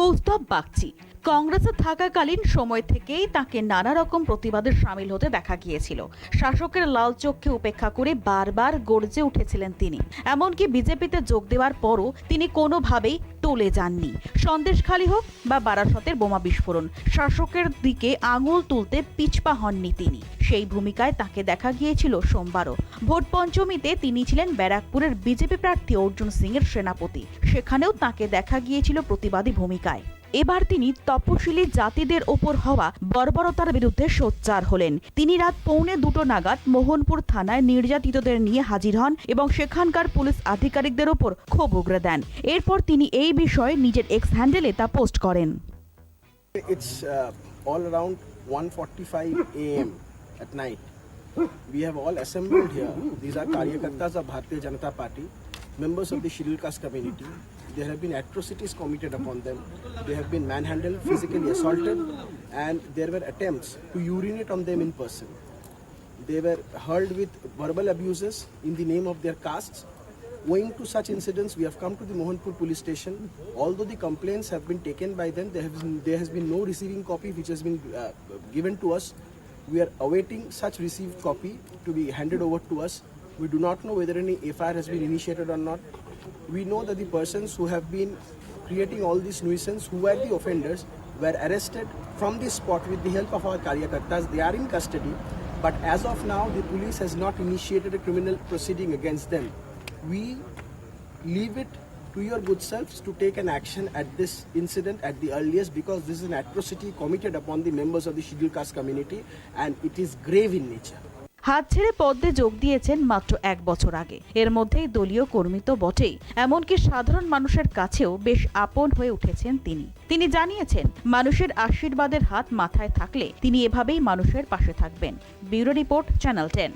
কৌস্তব বাগচি। কংগ্রেসে থাকাকালীন সময় থেকেই তাকে নানা রকম প্রতিবাদে সামিল হতে দেখা গিয়েছিল। শাসকের লাল চোখকে উপেক্ষা করে বারবার গর্জে উঠেছিলেন তিনি। এমনকি বিজেপিতে যোগ দেওয়ার পরও তিনি কোনোভাবেই টলে যাননি। সন্দেশখালী হোক বা বারাসতের বোমা বিস্ফোরণ, শাসকের দিকে আঙুল তুলতে পিছপা হননি তিনি। সেই ভূমিকায় তাকে দেখা গিয়েছিল সোমবারও। ভোট পঞ্চমীতে তিনি ছিলেন ব্যারাকপুরের বিজেপি প্রার্থী অর্জুন সিং এর সেনাপতি। সেখানেও তাকে দেখা গিয়েছিল প্রতিবাদী ভূমিকায়। এবার তিনি তপশিলি জাতিদের ওপর হওয়া বর্বরতার বিরুদ্ধে সোচ্চার হলেন তিনি রাত পৌনে দুটো নাগাদ মোহনপুর থানায় নির্যাতিতদের নিয়ে হাজির হন এবং সেখানকার পুলিশ আধিকারিকদের ওপর ক্ষোভ উগরে দেন এরপর তিনি এই বিষয়ে নিজের এক্স হ্যান্ডেলে তা পোস্ট করেন It's uh, all around 1:45 a.m. at night. We have all assembled here. These are Karyakartas of Bharatiya Janata Party, members of the scheduled caste community. There have been atrocities committed upon them. They have been manhandled, physically assaulted, and there were attempts to urinate on them in person. They were hurled with verbal abuses in the name of their castes. Owing to such incidents, we have come to the Mohanpur police station. Although the complaints have been taken by them, there, have been, there has been no receiving copy which has been uh, given to us. We are awaiting such received copy to be handed over to us. We do not know whether any FIR has been initiated or not. We know that the persons who have been creating all this nuisance, who were the offenders, were arrested from this spot with the help of our Karyakartas. They are in custody. But as of now, the police has not initiated a criminal proceeding against them. We leave it to your good selves to take an action at this incident at the earliest because this is an atrocity committed upon the members of the scheduled caste community and it is grave in nature. হাত ছেড়ে পদ্মে যোগ দিয়েছেন মাত্র এক বছর আগে। এর মধ্যেই দলীয় কর্মী তো বটেই, এমনকি সাধারণ মানুষের কাছেও বেশ আপন হয়ে উঠেছেন তিনি। তিনি জানিয়েছেন, মানুষের আশীর্বাদের হাত মাথায় থাকলে তিনি এভাবেই মানুষের পাশে থাকবেন। Bureau report, channel ten.